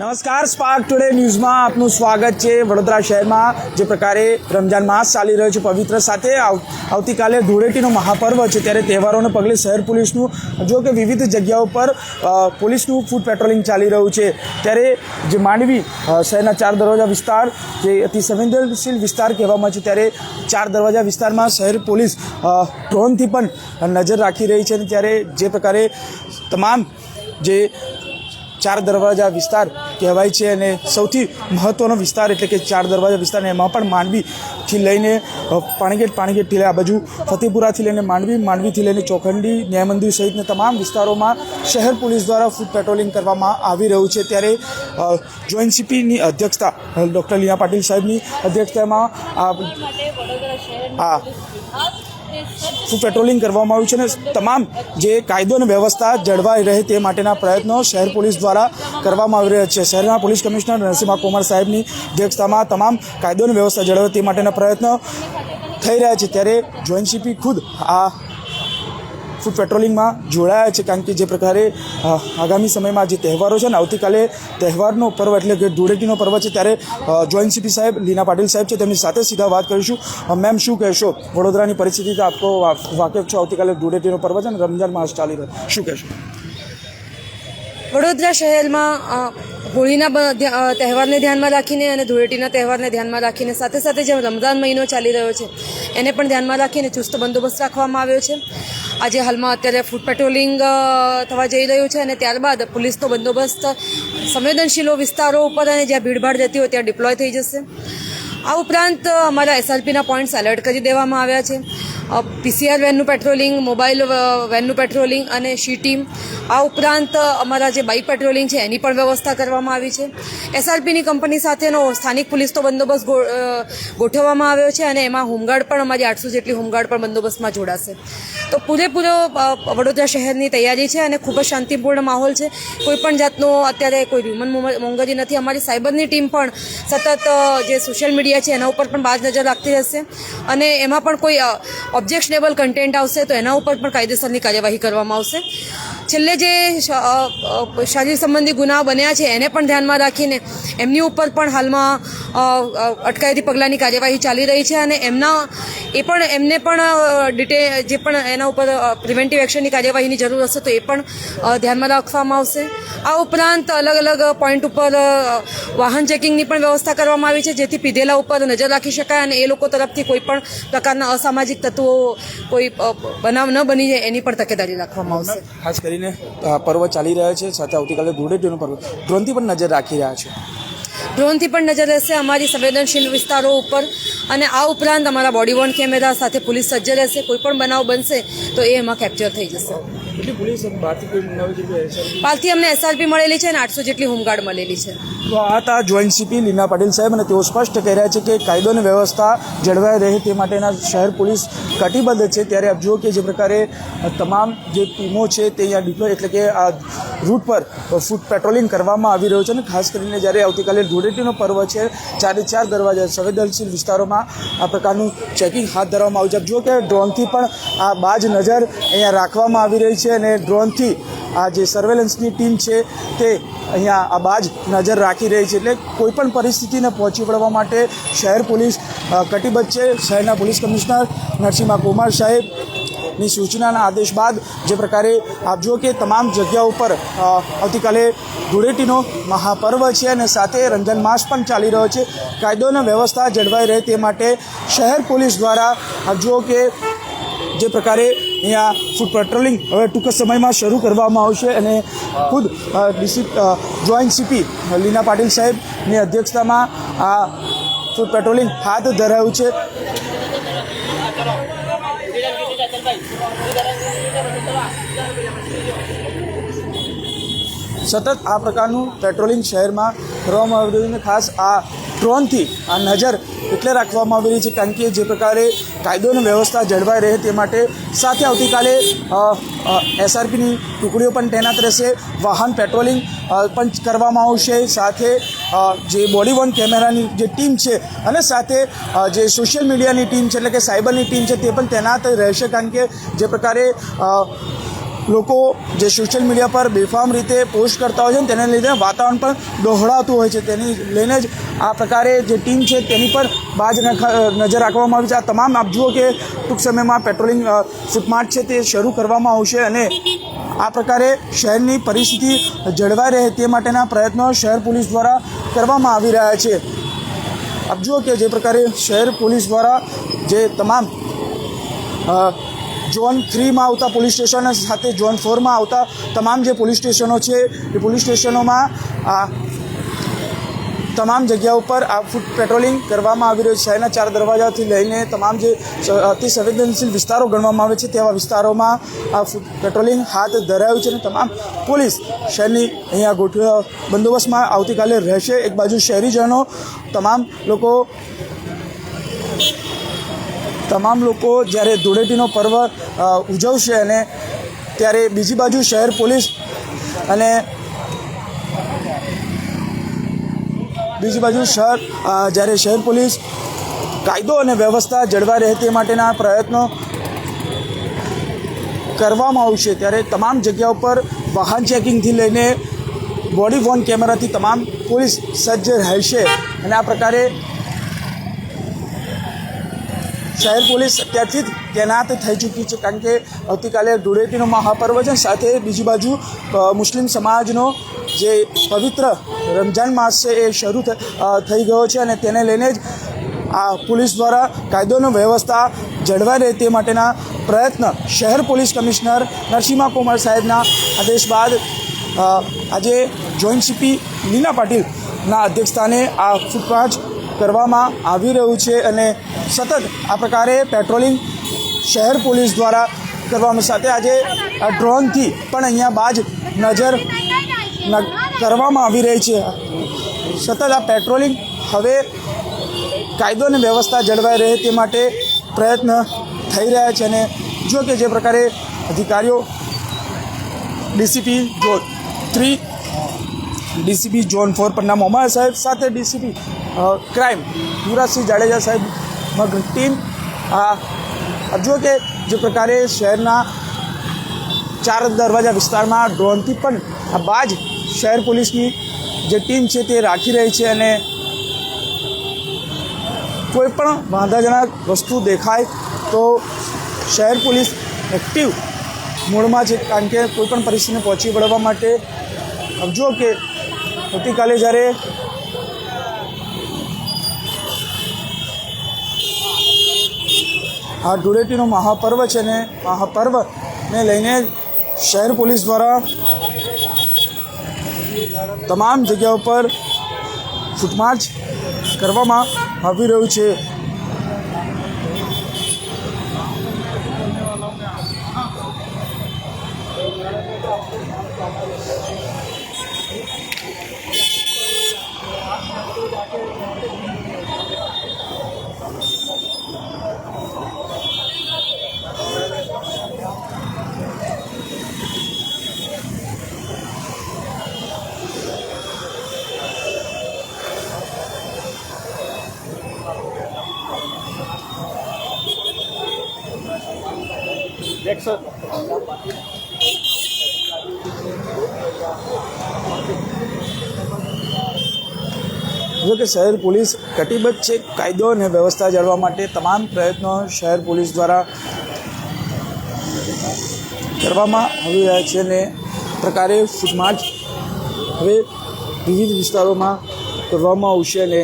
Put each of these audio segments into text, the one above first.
નમસ્કાર spark today ન્યૂઝમાં આપનું સ્વાગત છે વડોદરા શહેરમાં. જે પ્રકારે રમજાન માસ ચાલી રહ્યો છે પવિત્ર સાથે, આવ- આવતીકાલે ધૂળેટીનો મહાપર્વ છે, ત્યારે તહેવારોને પગલે શહેર પોલીસનું, જો કે વિવિધ જગ્યાઓ પર પોલીસનું ફૂડ પેટ્રોલિંગ ચાલી રહ્યું છે. ત્યારે જે માંડવી શહેરના ચાર દરવાજા વિસ્તાર, જે અતિ સંવેદનશીલ વિસ્તાર કહેવામાં છે, ત્યારે ચાર દરવાજા વિસ્તારમાં શહેર પોલીસ ડ્રોનથી પણ નજર રાખી રહી છે ત્યારે જે પ્રકારે તમામ જે ચાર દરવાજા વિસ્તાર કહેવાય છે અને સૌથી મહત્ત્વનો વિસ્તાર એટલે કે ચાર દરવાજા વિસ્તાર એમાં પણ માંડવીથી લઈને પાણીગેટ પાણીગેટથી લઈ આ બાજુ ફતેપુરાથી લઈને માંડવી માંડવીથી લઈને ચોખંડી ન્યાય મંદિર સહિતના તમામ વિસ્તારોમાં શહેર પોલીસ દ્વારા ફૂડ પેટ્રોલિંગ કરવામાં આવી રહ્યું છે. ત્યારે જોઈન્ટ સીપીની અધ્યક્ષતા ડૉક્ટર લીના પાટીલ સાહેબની અધ્યક્ષતામાં આ હા પેટ્રોલિંગ કરવામાં આવ્યું છે અને તમામ જે કાયદો અને વ્યવસ્થા જળવાઈ રહે તે માટેના પ્રયત્નો શહેર પોલીસ દ્વારા કરવામાં આવી રહ્યા છે. શહેરના પોલીસ કમિશનર નરસિંહા કુમાર સાહેબની અધ્યક્ષતામાં તમામ કાયદો અને વ્યવસ્થા જળવાય તે માટેના પ્રયત્નો થઈ રહ્યા છે. ત્યારે જોઈન્ટ ખુદ આ ફૂડ પેટ્રોલિંગમાં જોડાયા છે કારણ કે જે પ્રકારે આગામી સમયમાં જે તહેવારો છે ને, આવતીકાલે તહેવારનો પર્વ એટલે કે ધૂળેટીનો પર્વ છે, ત્યારે જોઈન્ટ સીપી સાહેબ, લીના પાટીલ સાહેબ છે, તેમની સાથે સીધા વાત કરીશું. મેમ, શું કહેશો? વડોદરાની પરિસ્થિતિ તો આપકો વાકેફ છો? આવતીકાલે ધૂળેટીનો પર્વ છે ને રમજાન માસ ચાલી રહ્યો શું કહેશો? વડોદરા શહેરમાં હોળીના તહેવારને ધ્યાનમાં રાખીને અને ધૂળેટીના તહેવારને ધ્યાનમાં રાખીને સાથે સાથે જે રમઝાન મહિનો ચાલી રહ્યો છે, એને પણ ધ્યાનમાં રાખીને ચુસ્ત બંદોબસ્ત રાખવામાં આવ્યો છે. આજે હાલમાં અત્યારે ફૂડ પેટ્રોલિંગ થવા જઈ રહ્યું છે અને ત્યારબાદ પોલીસનો બંદોબસ્ત સંવેદનશીલો વિસ્તારો ઉપર અને જ્યાં ભીડભાડ રહેતી હોય ત્યાં ડિપ્લોય થઈ જશે. આ ઉપરાંત અમારા એસઆરપીના પોઈન્ટ્સ એલર્ટ કરી દેવામાં આવ્યા છે. પીસીઆર વેનનું પેટ્રોલિંગ મોબાઈલ વેનનું પેટ્રોલિંગ અને શી ટીમ આ ઉપરાંત અમારા જે બાઇક પેટ્રોલિંગ છે, એની પણ વ્યવસ્થા કરવામાં આવી છે. એસઆરપીની કંપની સાથેનો સ્થાનિક પોલીસનો બંદોબસ્ત ગોઠવવામાં આવ્યો છે અને એમાં હોમગાર્ડ પણ અમારી આઠસો જેટલી હોમગાર્ડ પણ બંદોબસ્તમાં જોડાશે. તો પૂરેપૂરો વડોદરા શહેરની તૈયારી છે અને ખૂબ જ શાંતિપૂર્ણ માહોલ છે. કોઈ પણ જાતનો અત્યારે કોઈ હ્યુમન મોંઘરી નથી. અમારી સાયબરની ટીમ પણ સતત જે સોશિયલ મીડિયા છે, એના ઉપર પણ બાજ નજર રાખતી રહેશે. અને એમાં પણ કોઈ ઓબ્જેક્શનેબલ કન્ટેન્ટ આવશે તો એના ઉપર પણ કાયદેસરની કાર્યવાહી કરવામાં આવશે. છેલ્લે જે શારીરિક સંબંધી ગુનાઓ બન્યા છે, એને પણ ધ્યાનમાં રાખીને એમની ઉપર પણ હાલમાં અટકાયતી પગલાંની કાર્યવાહી ચાલી રહી છે અને એમના એ પણ એમને પણ ડિટે જે પણ એના ઉપર પ્રિવેન્ટિવ એક્શનની કાર્યવાહીની જરૂર હશે તો એ પણ ધ્યાનમાં રાખવામાં આવશે. આ ઉપરાંત અલગ અલગ પોઈન્ટ ઉપર વાહન ચેકિંગની પણ વ્યવસ્થા કરવામાં આવી છે જેથી પીધેલા ઉપર નજર રાખી શકાય અને એ લોકો તરફથી કોઈ પણ પ્રકારના અસામાજિક તત્વો કોઈ બનાવ ન બની જાય એની પણ તકેદારી રાખવામાં આવશે. ખાસ કરીને પર્વ ચાલી રહ્યા છે સાથે આવતીકાલે ધૂળેટીનો પર્વ. ડ્રોનથી પણ નજર રાખી રહ્યા છે. ડ્રોનથી પણ નજર રહેશે. અમારી સંવેદનશીલ વિસ્તારો ઉપર અને આ ઉપરાંત અમારા બોડી વોર્ન કેમેરા સાથે પોલીસ સજ્જ રહેશે કોઈ પણ બનાવ બનશે તો એ એમાં કેપ્ચર થઈ જશે? પાલથી અમને એસઆરપી મળેલી છે અને આઠસો જેટલી હોમગાર્ડ મળેલી છે. તો આ હતા જોઈન્ટ સીપી લીના પાટીલ સાહેબ અને તેઓ સ્પષ્ટ કહી રહ્યા છે કે કાયદો અને વ્યવસ્થા જળવાઈ રહે તે માટેના શહેર પોલીસ કટિબદ્ધ છે. ત્યારે આપ જુઓ કે જે પ્રકારે તમામ જે ટીમો છે તે અહીંયા ડિપ્લોય એટલે કે આ રૂટ પર ફૂટ પેટ્રોલિંગ કરવામાં આવી રહ્યું છે અને ખાસ કરીને જ્યારે આવતીકાલે ધૂળેટીનો પર્વ છે ચારે ચાર દરવાજા સંવેદનશીલ વિસ્તારોમાં આ પ્રકારનું ચેકિંગ હાથ ધરવામાં આવ્યું છે. જો કે ડ્રોનથી પણ આ બાજ નજર અહીંયા રાખવામાં આવી રહી છે અને ડ્રોનથી આ જે સર્વેલન્સની ટીમ છે તે અહીંયા આ બાજ નજર રાખી રહી છે. એટલે કોઈપણ પરિસ્થિતિને પહોંચી વળવા માટે શહેર પોલીસ કટિબદ્ધ છે. શહેરના પોલીસ કમિશનર નરસિંહા કુમાર સાહેબ ની સૂચનાના આદેશ બાદ જે પ્રકારે આપ જુઓ કે તમામ જગ્યા ઉપર આવતીકાલે ધૂળેટીનો મહાપર્વ છે અને સાથે રંજન માસ પણ ચાલી રહ્યો છે. કાયદો અને વ્યવસ્થા જળવાઈ રહે તે માટે શહેર પોલીસ દ્વારા આપ જુઓ કે જે પ્રકારે અહીંયા ફૂડ પેટ્રોલિંગ હવે ટૂંક સમયમાં શરૂ કરવામાં આવશે અને ખુદ DC joint CP Leena Patil સાહેબની અધ્યક્ષતામાં આ ફૂડ પેટ્રોલિંગ હાથ ધરાયું છે. સતત આ પ્રકારનું પેટ્રોલિંગ શહેરમાં કરવામાં આવી રહ્યું છે. ખાસ આ ડ્રોનથી આ નજર એટલે રાખવામાં આવી રહી છે, કારણ કે જે પ્રકારે કાયદો અને વ્યવસ્થા જળવાઈ રહે તે માટે સાથે આવતીકાલે એસઆરપીની ટુકડીઓ પણ તૈનાત રહેશે. વાહન પેટ્રોલિંગ પણ કરવામાં આવશે. સાથે જે બોડી વન કેમેરાની જે ટીમ છે અને સાથે જે સોશિયલ મીડિયાની ટીમ છે, એટલે કે સાયબરની ટીમ છે, તે પણ તૈનાત રહેશે કારણ કે જે પ્રકારે લોકો જે સોશિયલ મીડિયા પર બેફામ રીતે પોસ્ટ કરતા હોય છે તેને લીધે વાતાવરણ પણ દોહળાતું હોય છે. તેની લઈને જ આ પ્રકારે જે ટીમ છે તેની પર બાજ નજર રાખવામાં આવી છે. આ તમામ આપ જુઓ કે ટૂંક સમયમાં પેટ્રોલિંગ ફૂટમાર્ટ છે તે શરૂ કરવામાં આવશે અને આ પ્રકારે શહેરની પરિસ્થિતિ જળવાઈ રહે તે માટેના પ્રયત્નો શહેર પોલીસ દ્વારા કરવામાં આવી રહ્યા છે. આપ જુઓ કે જે પ્રકારે શહેર પોલીસ દ્વારા જે તમામ ઝોન થ્રીમાં આવતા પોલીસ સ્ટેશન સાથે ઝોન ફોરમાં આવતા તમામ જે પોલીસ સ્ટેશનો છે, એ પોલીસ સ્ટેશનોમાં તમામ જગ્યા ઉપર આ ફૂટ પેટ્રોલિંગ કરવામાં આવી રહ્યું છે. શહેરના ચાર દરવાજાથી લઈને તમામ જે અતિ સંવેદનશીલ વિસ્તારો ગણવામાં આવે છે, તેવા વિસ્તારોમાં આ ફૂટ પેટ્રોલિંગ હાથ ધરાયું છે અને તમામ પોલીસ શહેરની અહીંયા ગોઠવ બંદોબસ્તમાં આવતીકાલે રહેશે. એક બાજુ શહેરીજનો, તમામ લોકો તમામ લોકો જ્યારે ધૂળેટીનો પર્વ ઉજવશે અને ત્યારે બીજી બાજુ શહેર પોલીસ અને બીજી બાજુ શહેર જ્યારે શહેર પોલીસ કાયદો અને વ્યવસ્થા જળવાઈ રહે તે માટેના પ્રયત્નો કરવામાં આવશે, ત્યારે તમામ જગ્યા ઉપર વાહન ચેકિંગથી લઈને બોડી વોર્ન કેમેરાથી તમામ પોલીસ સજ્જ રહેશે અને આ પ્રકારે શહેર પોલીસ અત્યારથી જ તૈનાત થઈ ચૂકી છે કારણ કે આવતીકાલે ધૂળેટીનો મહાપર્વ છે સાથે બીજી બાજુ મુસ્લિમ સમાજનો જે પવિત્ર રમઝાન માસ છે એ શરૂ થઈ ગયો છે અને તેને લઈને જ આ પોલીસ દ્વારા કાયદોની વ્યવસ્થા જળવાઈ રહે તે માટેના પ્રયત્ન શહેર પોલીસ કમિશનર નરસિંહા કુમાર સાહેબના આદેશ બાદ આજે જોઈન્ટ સીપી લીના પાટીલના અધ્યક્ષસ્થાને આ ફૂટપાથ કરવામાં આવી રહ્યું છે અને સતત આ પ્રકારે પેટ્રોલિંગ શહેર પોલીસ દ્વારા કરવામાં સાથે આજે ડ્રોનથી પણ અહીંયા બાજ નજર કરવામાં આવી રહી છે. સતત આ પેટ્રોલિંગ હવે કાયદો અને વ્યવસ્થા જળવાઈ રહે તે માટે પ્રયત્ન થઈ રહ્યા છે અને જો કે જે પ્રકારે અધિકારીઓ, ડીસીપી, જો થ્રી ડીસીપી ઝોન ફોર પરના મોમા સાહેબ સાથે ડીસીપી ક્રાઇમ. યુવરાજસિંહ જાડેજા સાહેબ મગ ટીમ. જો કે જે પ્રકારે શહેરના ચાર દરવાજા વિસ્તારમાં ડ્રોનથી પણ આ બાજ શહેર પોલીસની જે ટીમ છે તે રાખી રહી છે અને કોઈ પણ વાંધાજનક વસ્તુ દેખાય તો શહેર પોલીસ એક્ટિવ મોડમાં છે કારણ કે કોઈપણ પરિસ્થિતિને પહોંચી વળવા માટે. જો કે આવતીકાલે જ્યારે આ ધૂળેટીનું મહાપર્વ છે ને મહાપર્વને લઈને શહેર પોલીસ દ્વારા તમામ જગ્યા ઉપર ફૂટમાર્ચ કરવામાં આવી રહ્યું છે. જો કે શહેર પોલીસ કટિબદ્ધ છે, કાયદો અને વ્યવસ્થા જાળવવા માટે તમામ પ્રયત્નો શહેર પોલીસ દ્વારા કરવામાં આવી રહ્યા છે અને પ્રકારે ફૂટમાર્ચ હવે વિવિધ વિસ્તારોમાં કરવામાં આવશે અને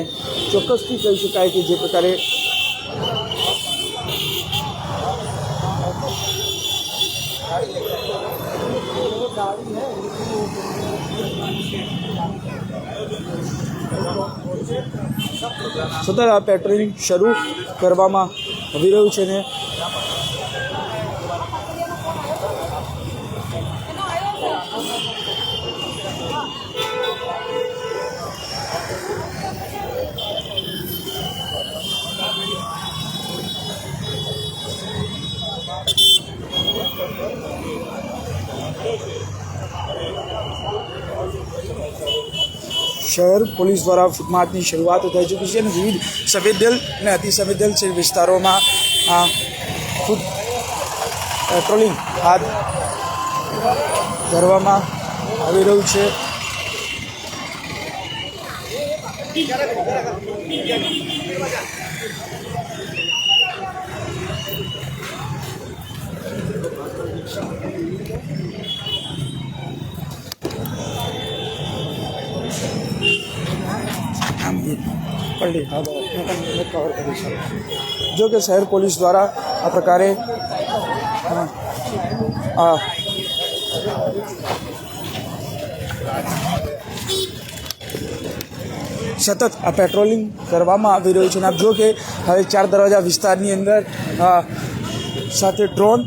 ચોક્કસથી કહી શકાય કે જે પ્રકારે સતત આ પેટ્રોલિંગ શરૂ કરવામાં આવી રહ્યું છે ને. શહેર પોલીસ દ્વારા ફૂટમાર્ચની શરૂઆત થઈ ચૂકી છે અને વિવિધ સંવેદનશીલ અને અતિસંવેદનશીલ વિસ્તારોમાં ફૂટ પેટ્રોલિંગ હાથ ધરવામાં આવી રહ્યું છે. Thank હા બરાબર. હું પણ એક કવર કરી શકું જો કે શહેર પોલીસ દ્વારા આ પ્રકારે હા, આ સતત આ પેટ્રોલિંગ કરવામાં આવી રહ્યું છે અને આપ જો કે હવે ચાર દરવાજા વિસ્તારની અંદર અ, સાથે ડ્રોન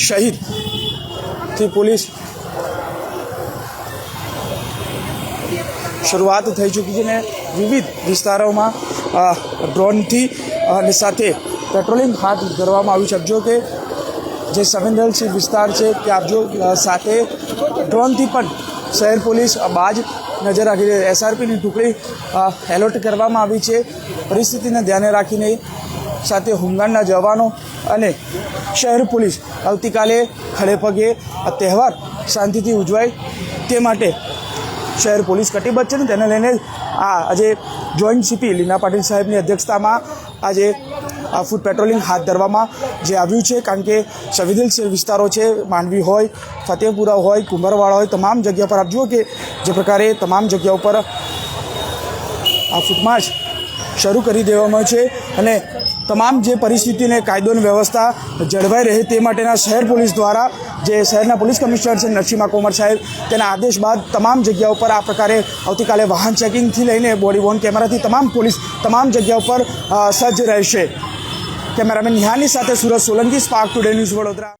શહીદથી પોલીસ શરૂઆત થઈ ચૂકી છે ને વિવિધ વિસ્તારોમાં ડ્રોનથી અને સાથે પેટ્રોલિંગ હાથ ધરવામાં આવ્યું છે. જો કે જે સંવેદનશીલ વિસ્તાર છે ત્યાં જો સાથે ડ્રોનથી પણ શહેર પોલીસ બાજ નજર રાખી છે. એસઆરપીની ટુકડી એલર્ટ કરવામાં આવી છે. પરિસ્થિતિને ધ્યાને રાખીને સાથે હોમગાર્ડના જવાનો અને શહેર પોલીસ આવતીકાલે ખડેપગે આ તહેવાર શાંતિથી ઉજવાય તે માટે શહેર પોલીસ કટિબદ્ધ છે ને તેને લઈને આ આજે જોઈન્ટ સીપી લીના પાટીલ સાહેબની અધ્યક્ષતામાં આજે ફૂડ પેટ્રોલિંગ હાથ ધરવામાં જે આવ્યું છે, કારણ કે સંવેદનશીલ વિસ્તારો છે, માંડવી હોય ફતેપુરા હોય, કુંભરવાડા હોય, તમામ જગ્યા પર આપ જુઓ કે જે પ્રકારે તમામ જગ્યાઓ પર આ ફૂટમાર્ચ શરૂ કરી દેવામાં છે અને તમામ જે પરિસ્થિતિને કાયદો અને વ્યવસ્થા જળવાઈ રહે તે માટેના શહેર પોલીસ દ્વારા જે શહેરના પોલીસ કમિશનર છે નરસિંહા કોમર સાહેબ, તેના આદેશ બાદ તમામ જગ્યાઓ ઉપર આ પ્રકારે આવતીકાલે વાહન ચેકિંગથી લઈને બોડી વોર્ન કેમેરાથી તમામ પોલીસ તમામ જગ્યા ઉપર સજ્જ રહેશે. કેમેરામેન નિહાલની સાથે Surat Solanki spark today news Vadodara.